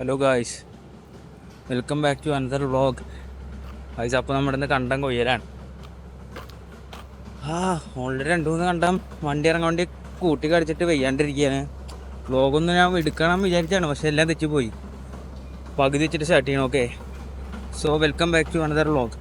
Hello guys welcome back to another vlog guys അപ്പോൾ നമ്മുടെ ഇന്ന് കണ്ടം കൊയ്യലാണ്. ആ ഓൾറെഡി രണ്ട് മൂന്ന് കണ്ടം വണ്ടി ഇറങ്ങാൻ വേണ്ടി കൂട്ടി കടിച്ചിട്ട് വെയ്യാണ്ടിരിക്കുകയാണ്. വ്ളോഗൊന്നും ഞാൻ എടുക്കണം വിചാരിച്ചാണ് പക്ഷെ എല്ലാം തെറ്റിപ്പോയി. പകുതി വെച്ചിട്ട് സ്റ്റാർട്ട് ചെയ്യണം okay so welcome back to another vlog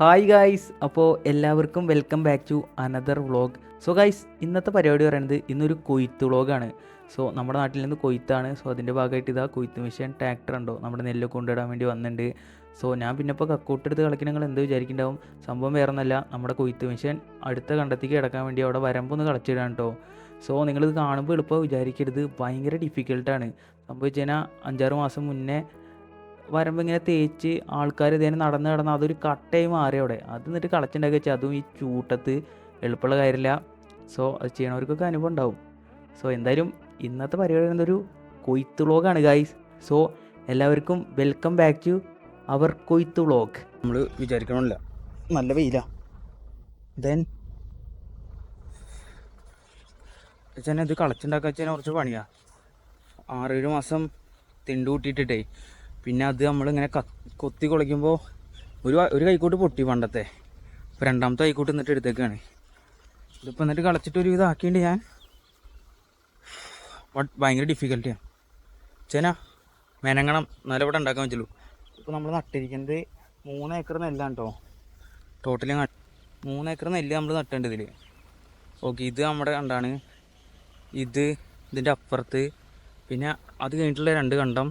hi guys അപ്പോൾ എല്ലാവർക്കും welcome back to another vlog so guys ഇന്നത്തെ പരിപാടി പറയുന്നത് ഇന്നൊരു കൊയ്ത്ത് വ്ളോഗാണ് സോ നമ്മുടെ നാട്ടിൽ നിന്ന് കൊയ്ത്താണ്. സോ അതിന്റെ ഭാഗമായിട്ട് ഇതാ കൊയ്ത്ത് മെഷീൻ ട്രാക്ടർ ഉണ്ടോ? നമ്മുടെ നെല്ല് കൊണ്ടിടാൻ വേണ്ടി വന്നിട്ടുണ്ട്. സോ ഞാൻ പിന്നെ ഇപ്പോൾ കക്കൂട്ടെടുത്ത് കളിക്കുന്ന നിങ്ങൾ എന്ത് വിചാരിക്കുന്നുണ്ടാവും? സംഭവം വേറെ ഒന്നല്ല നമ്മുടെ കൊയ്ത്ത് മെഷീൻ അടുത്ത കണ്ടത്തേക്ക് കിടക്കാൻ വേണ്ടി അവിടെ വരമ്പൊന്ന് കളച്ചിടാൻ കേട്ടോ സോ നിങ്ങളിത് കാണുമ്പോൾ എളുപ്പം വിചാരിക്കരുത്. ഭയങ്കര ഡിഫിക്കൽട്ടാണ് സംഭവിച്ചു കഴിഞ്ഞാൽ അഞ്ചാറ് മാസം മുന്നേ വരുമ്പോൾ ഇങ്ങനെ തേച്ച് ആൾക്കാർ ഇതേ നടന്ന് നടന്ന് അതൊരു കട്ടയായി മാറി അവിടെ. അത് എന്നിട്ട് കളച്ചുണ്ടാക്കി വെച്ചാൽ അതും ഈ ചൂട്ടത്ത് എളുപ്പമുള്ള കാര്യമില്ല സോ അത് ചെയ്യണവർക്കൊക്കെ അനുഭവം ഉണ്ടാവും. സോ എന്തായാലും ഇന്നത്തെ പരിപാടി എന്നൊരു കൊയ്ത്ത് വ്ളോഗാണ് ഗായ്സ് സോ എല്ലാവർക്കും welcome back to our koythu vlog. നമ്മൾ വിചാരിക്കണമില്ല നല്ല വെയില. ദെൻ വെച്ചാൽ ഇത് കളച്ചുണ്ടാക്കാൻ വെച്ചാൽ കുറച്ച് പണിയാ. ആറേഴ് മാസം തിണ്ടു കൂട്ടിയിട്ടിട്ടേ പിന്നെ അത് നമ്മളിങ്ങനെ കൊത്തി കുളിക്കുമ്പോൾ ഒരു ഒരു കൈക്കോട്ട് പൊട്ടി പണ്ടത്തെ. ഇപ്പം രണ്ടാമത്തെ കൈക്കോട്ട് എന്നിട്ട് എടുത്തേക്കാണ്. ഇതിപ്പോൾ എന്നിട്ട് കളച്ചിട്ട് ഒരു ഇതാക്കിയിട്ട് ഞാൻ. ഭയങ്കര ഡിഫിക്കൽട്ടിയാണ് ചേന മെനങ്ങണം. നല്ല ഇവിടെ ഉണ്ടാക്കാൻ വെച്ചുള്ളൂ ഇപ്പോൾ നമ്മൾ നട്ടിരിക്കുന്നത് മൂന്ന് ഏക്കർ നെല്ലാണ് കേട്ടോ ടോട്ടലി മൂന്ന് ഏക്കർ നെല്ല് നമ്മൾ നട്ടേണ്ടത് ഇതിൽ ഓക്കെ ഇത് നമ്മുടെ കണ്ടാണ്. ഇത് ഇതിന്റെ അപ്പുറത്ത്. പിന്നെ അത് കഴിഞ്ഞിട്ടുള്ള രണ്ട് കണ്ടം.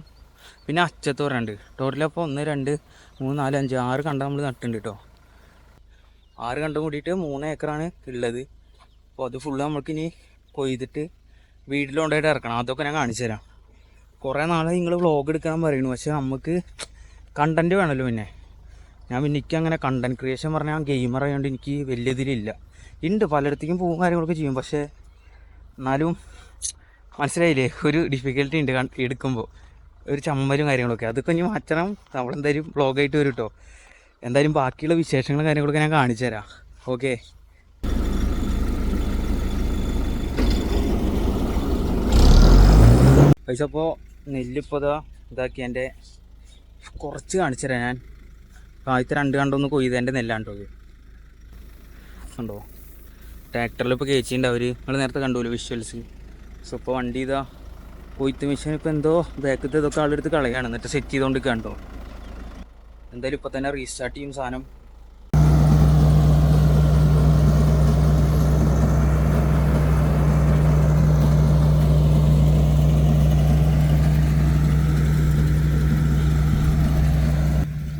പിന്നെ അച്ചത്ത് പറയുന്നുണ്ട് ടോട്ടലി അപ്പോൾ ഒന്ന് രണ്ട് മൂന്ന് നാല് അഞ്ച് ആറ് കണ്ട നമ്മൾ നട്ടുണ്ട് കേട്ടോ ആറ് കണ്ടം കൂടിയിട്ട് മൂന്ന് ഏക്കറാണ് ഉള്ളത്. അപ്പോൾ അത് ഫുള്ള് നമ്മൾക്കിനി കൊയ്തിട്ട് വീട്ടിൽ കൊണ്ടുപോയിട്ട് ഇറക്കണം. അതൊക്കെ ഞാൻ കാണിച്ചു തരാം. കുറേ നാളെ നിങ്ങൾ വ്ളോഗ് എടുക്കാൻ പറയുന്നു പക്ഷേ നമുക്ക് കണ്ടന്റ് വേണമല്ലോ പിന്നെ. ഞാൻ പിന്നെ എനിക്ക് അങ്ങനെ കണ്ടന്റ് ക്രിയേഷൻ പറഞ്ഞാൽ ഗെയിമർ ആയതുകൊണ്ട് എനിക്ക് വലിയ ഇതിലില്ല. ഉണ്ട് പലയിടത്തേക്കും പോകും കാര്യങ്ങളൊക്കെ ചെയ്യും. പക്ഷേ എന്നാലും മനസ്സിലായില്ലേ? ഒരു ഡിഫിക്കൽട്ടി ഉണ്ട് എടുക്കുമ്പോൾ ഒരു ചമ്മലും കാര്യങ്ങളൊക്കെ. അതൊക്കെ ഇനി മാറ്റണം. നമ്മളെന്തായാലും വ്ളോഗായിട്ട് വരും കേട്ടോ എന്തായാലും ബാക്കിയുള്ള വിശേഷങ്ങളും കാര്യങ്ങളൊക്കെ ഞാൻ കാണിച്ചു തരാം. ഓക്കെ പൈസ അപ്പോൾ നെല്ലിപ്പോൾ ഇതാ ഇതാക്കി എന്റെ കുറച്ച് കാണിച്ചു തരാം ഞാൻ. ആദ്യത്തെ രണ്ട് കണ്ടൊന്ന് കൊയ്തതിന്റെ നെല്ലാണ് കേട്ടോ ഇത് ഉണ്ടോ ട്രാക്ടറിൽ ഇപ്പോൾ കയറ്റിയിട്ടുണ്ടാവും അവർ നിങ്ങൾ നേരത്തെ കണ്ടുല്ലോ വിഷ്വൽസ് സോ ഇപ്പോൾ വണ്ടി ഇതാ കൊയ്ത്ത് മെഷീൻ ഇപ്പോൾ എന്തോ ബാക്കത്തെ ഇതൊക്കെ ആളെടുത്ത് കളയാണ്. എന്നിട്ട് സെറ്റ് ചെയ്തുകൊണ്ട് കണ്ടോ? എന്തായാലും ഇപ്പോൾ തന്നെ റീസ്റ്റാർട്ട് ചെയ്യും സാധനം.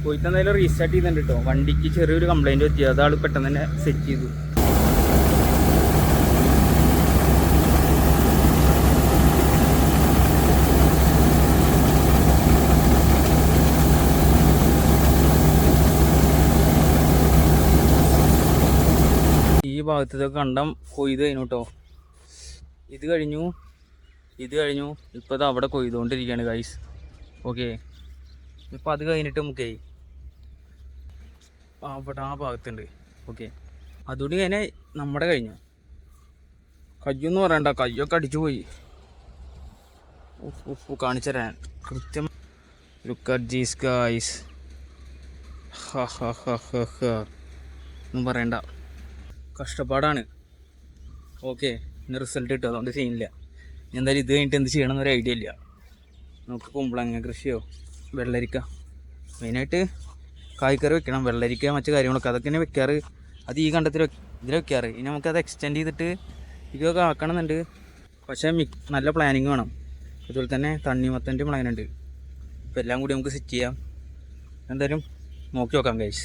കൊയ്ത്ത് എന്തായാലും റീസ്റ്റാർട്ട് ചെയ്തിട്ടുണ്ട് കേട്ടോ വണ്ടിക്ക് ചെറിയൊരു കംപ്ലൈന്റ് പറ്റി. അതാൾ പെട്ടെന്ന് തന്നെ സെറ്റ് ചെയ്തു ഈ ഭാഗത്തൊക്കെ കണ്ടം കൊയ്ത് കഴിഞ്ഞു കേട്ടോ ഇത് കഴിഞ്ഞു. ഇത് കഴിഞ്ഞു. ഇപ്പോൾ ഇത് അവിടെ കൊയ്തുകൊണ്ടിരിക്കുകയാണ് ഗൈസ് ഓക്കെ ഇപ്പോൾ അത് കഴിഞ്ഞിട്ട് നമുക്കേ അവിടെ ആ ഭാഗത്തുണ്ട്. ഓക്കെ അതുകൊണ്ട് കഴിഞ്ഞാൽ നമ്മുടെ കഴിഞ്ഞു. കയ്യൊന്നും പറയണ്ട കയ്യൊക്കെ അടിച്ചു പോയി. ഉപ്പ് കാണിച്ചു തരാൻ. കൃത്യം. ലുക്ക് അറ്റ് ജീസ് ഗായ്സ് ഹാ ഹാ ഹാ ഹാ ഹാ. ഒന്നും പറയണ്ട. കഷ്ടപ്പാടാണ്. ഓക്കെ ഇന്ന് റിസൾട്ട് കിട്ടും. അതുകൊണ്ട് ചെയ്യുന്നില്ല. എന്തായാലും ഇത് കഴിഞ്ഞിട്ട് എന്ത് ചെയ്യണം എന്നൊരു ഐഡിയ ഇല്ല. നമുക്ക് കുമ്പളങ്ങ കൃഷിയോ വെള്ളരിക്ക മെയിനായിട്ട് കായ്ക്കറി വെക്കണം. വെള്ളരിക്ക മറ്റു കാര്യങ്ങളൊക്കെ അതൊക്കെ തന്നെ വെക്കാറ്. അത് ഈ കണ്ടത്തിൽ ഇതിൽ വെക്കാറ്. ഇനി നമുക്കത് എക്സ്റ്റെൻഡ് ചെയ്തിട്ട് ഇതൊക്കെ ആക്കണമെന്നുണ്ട്. പക്ഷേ നല്ല പ്ലാനിങ് വേണം. അതുപോലെ തന്നെ തണ്ണിമത്തന്റെ പ്ലാനുണ്ട് അപ്പോൾ എല്ലാം കൂടി നമുക്ക് സെറ്റ് ചെയ്യാം. എന്തായാലും നോക്കി നോക്കാം ഗൈസ്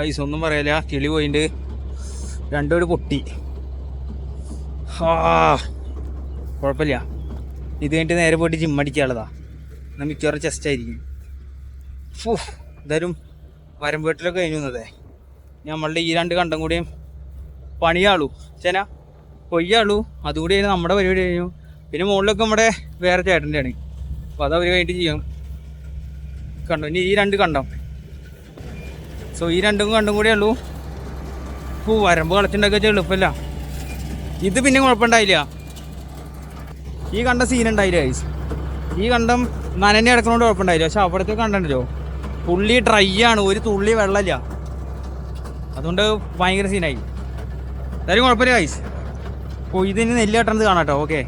ഗൈസ് ഒന്നും പറയല കിളി പോയിണ്ട്. രണ്ടോട് പൊട്ടി. ആ കുഴപ്പമില്ല. ഇത് കഴിഞ്ഞിട്ട് നേരെ പോയിട്ട് ജിം എന്നാൽ മിക്കവാറും ചെസ്റ്റ് ആയിരിക്കും. ഫൂ എന്തായാലും വരമ്പേട്ടിലൊക്കെ കഴിഞ്ഞു വന്നതേ നമ്മളുടെ ഈ രണ്ട് കണ്ടം കൂടിയും പണിയാളൂ. ചേന കൊയ്യാളൂ അതുകൂടി കഴിഞ്ഞ് നമ്മുടെ പരിപാടി കഴിഞ്ഞു. പിന്നെ മുകളിലൊക്കെ നമ്മുടെ വേറെ ചേട്ടന്റെ ആണ് അപ്പോൾ അത് അവർ കഴിഞ്ഞിട്ട് ചെയ്യാം. കണ്ടോ? ഇനി ഈ രണ്ട് കണ്ടം? സോ ഈ രണ്ടും കണ്ടും കൂടിയേ ഉള്ളൂ. പൂ വരമ്പ് കളിച്ചിട്ടുണ്ടാക്കുക എളുപ്പമില്ല ഇത് പിന്നെ കുഴപ്പമുണ്ടായില്ല. ഈ കണ്ട സീൻ ഉണ്ടായില്ല ഈ കണ്ടം നനഞ്ഞ കിടക്കുന്നതുകൊണ്ട് കുഴപ്പമുണ്ടായില്ല. പക്ഷെ അവിടുത്തെ കണ്ടല്ലോ പുള്ളി ഡ്രൈ ആണ്. ഒരു തുള്ളി വെള്ളമില്ല. അതുകൊണ്ട് ഭയങ്കര സീനായി എന്തായാലും കുഴപ്പമില്ല ഗൈസ് അപ്പോൾ ഇതിന് നെല്ല് കെട്ടണത് കാണാം കേട്ടോ. ഓക്കെ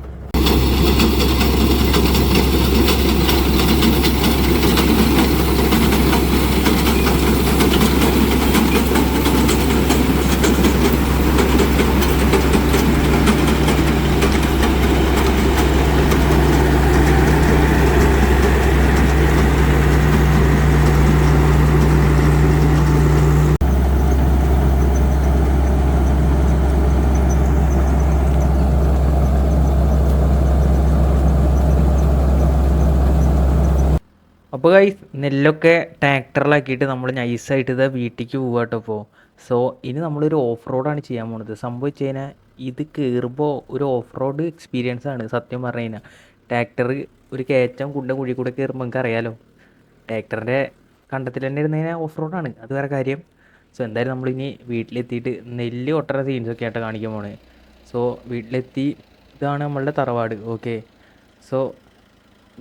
അപ്പോൾ ഗൈസ് നെല്ലൊക്കെ ട്രാക്ടറിലാക്കിയിട്ട് നമ്മൾ നൈസായിട്ട് ഇത് വീട്ടിലേക്ക് പോവുക കേട്ടോ ഇപ്പോൾ സോ ഇനി നമ്മളൊരു ഓഫ് റോഡാണ് ചെയ്യാൻ പോകുന്നത് സംഭവിച്ചു കഴിഞ്ഞാൽ ഇത് കയറുമ്പോൾ ഒരു ഓഫ് റോഡ് എക്സ്പീരിയൻസ് ആണ് സത്യം പറഞ്ഞു കഴിഞ്ഞാൽ ട്രാക്ടർ ഒരു കയറ്റം കുണ്ടും കുഴി കൂടെ കയറുമ്പോൾ നമുക്ക് അറിയാലോ. ട്രാക്ടറിന്റെ കണ്ടത്തിൽ തന്നെ ഇരുന്ന് കഴിഞ്ഞാൽ ഓഫ് റോഡാണ് അത് വേറെ കാര്യം. സോ എന്തായാലും നമ്മളിനി വീട്ടിലെത്തിയിട്ട് നെല്ല് കൊട്ടറ സീൻസൊക്കെ ആയിട്ട് കാണിക്കാൻ പോണേ. സോ വീട്ടിലെത്തി ഇതാണ് നമ്മളുടെ തറവാട്. ഓക്കെ സോ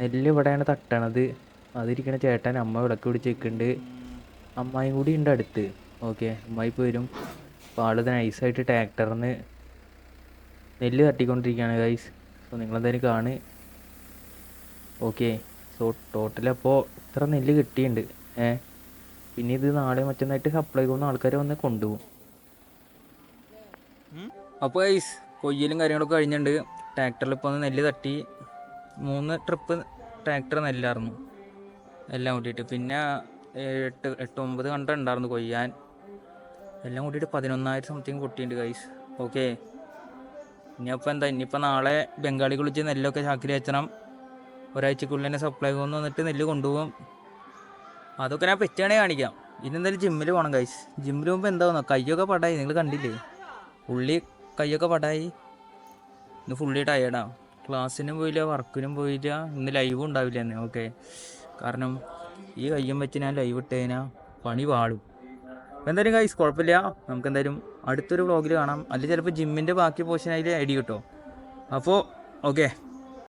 നെല്ല് ഇവിടെയാണ് തട്ടണത്. അതിരിക്കണ ചേട്ടൻ അമ്മ വിളക്ക് പിടിച്ച് നിൽക്കുന്നുണ്ട് അമ്മായും കൂടി ഉണ്ട് അടുത്ത്. ഓക്കെ അമ്മായി പോരും വരും. അപ്പോൾ ആൾ നൈസായിട്ട് ട്രാക്ടറിന് നെല്ല് തട്ടിക്കൊണ്ടിരിക്കുകയാണ് ഗൈസ് സോ നിങ്ങളെന്തായാലും കാണ് ഓക്കെ സോ ടോട്ടൽ അപ്പോൾ ഇത്ര നെല്ല് കിട്ടിയിട്ടുണ്ട്. ഏ? പിന്നെ ഇത് നാളെ മറ്റന്നായിട്ട് സപ്ലൈ പോകുന്ന ആൾക്കാർ വന്ന് കൊണ്ടുപോകും. അപ്പോൾ ഗൈസ് കൊയ്യലും കാര്യങ്ങളൊക്കെ കഴിഞ്ഞിട്ടുണ്ട്. ട്രാക്ടറിൽ ഇപ്പോൾ നെല്ല് തട്ടി. മൂന്ന് ട്രിപ്പ് ട്രാക്ടർ നെല്ലായിരുന്നു എല്ലാം കൂട്ടിയിട്ട്. പിന്നെ എട്ട് എട്ട് ഒമ്പത് കണ്ട ഉണ്ടായിരുന്നു കൊയ്യാൻ. എല്ലാം കൂട്ടിയിട്ട് പതിനൊന്നായിരം സംതിങ് പൊട്ടിയിട്ടുണ്ട് ഗൈസ് ഓക്കെ ഇനിയപ്പോൾ എന്താ ഇനിയിപ്പോൾ നാളെ ബംഗാളി കുളിച്ച് നെല്ലൊക്കെ ചാക്കിൽ വെച്ചണം. ഒരാഴ്ചക്കുള്ളിൽ തന്നെ സപ്ലൈ കൊന്ന് വന്നിട്ട് നെല്ല് കൊണ്ടുപോകും. അതൊക്കെ ഞാൻ പെറ്റാണേ കാണിക്കാം ഇനി എന്തായാലും ജിമ്മിൽ പോകണം ഗൈസ് ജിമ്മിൽ പോകുമ്പോൾ എന്താവുന്നു കയ്യൊക്കെ പടായി നിങ്ങൾ കണ്ടില്ലേ? ഉള്ളി കയ്യൊക്കെ പടായി. ഇന്ന് ഫുള്ളി ടയേർഡാണ് ക്ലാസ്സിനും പോയില്ല വർക്കിനും പോയില്ല ഇന്ന് ലൈവും ഉണ്ടാവില്ല എന്നെ ഓക്കെ കാരണം ഈ കയ്യും വെച്ച് ഞാൻ ലൈവ് ഇട്ട് കഴിഞ്ഞാൽ പണി പാളും. എന്തായാലും കൈസ് കുഴപ്പമില്ല. നമുക്ക് എന്തായാലും അടുത്തൊരു വ്ളോഗിൽ കാണാം. അല്ലെങ്കിൽ ചിലപ്പോൾ ജിമ്മിന്റെ ബാക്കി പോർഷൻ അതിൽ ഐഡി കിട്ടുമോ അപ്പോൾ ഓക്കെ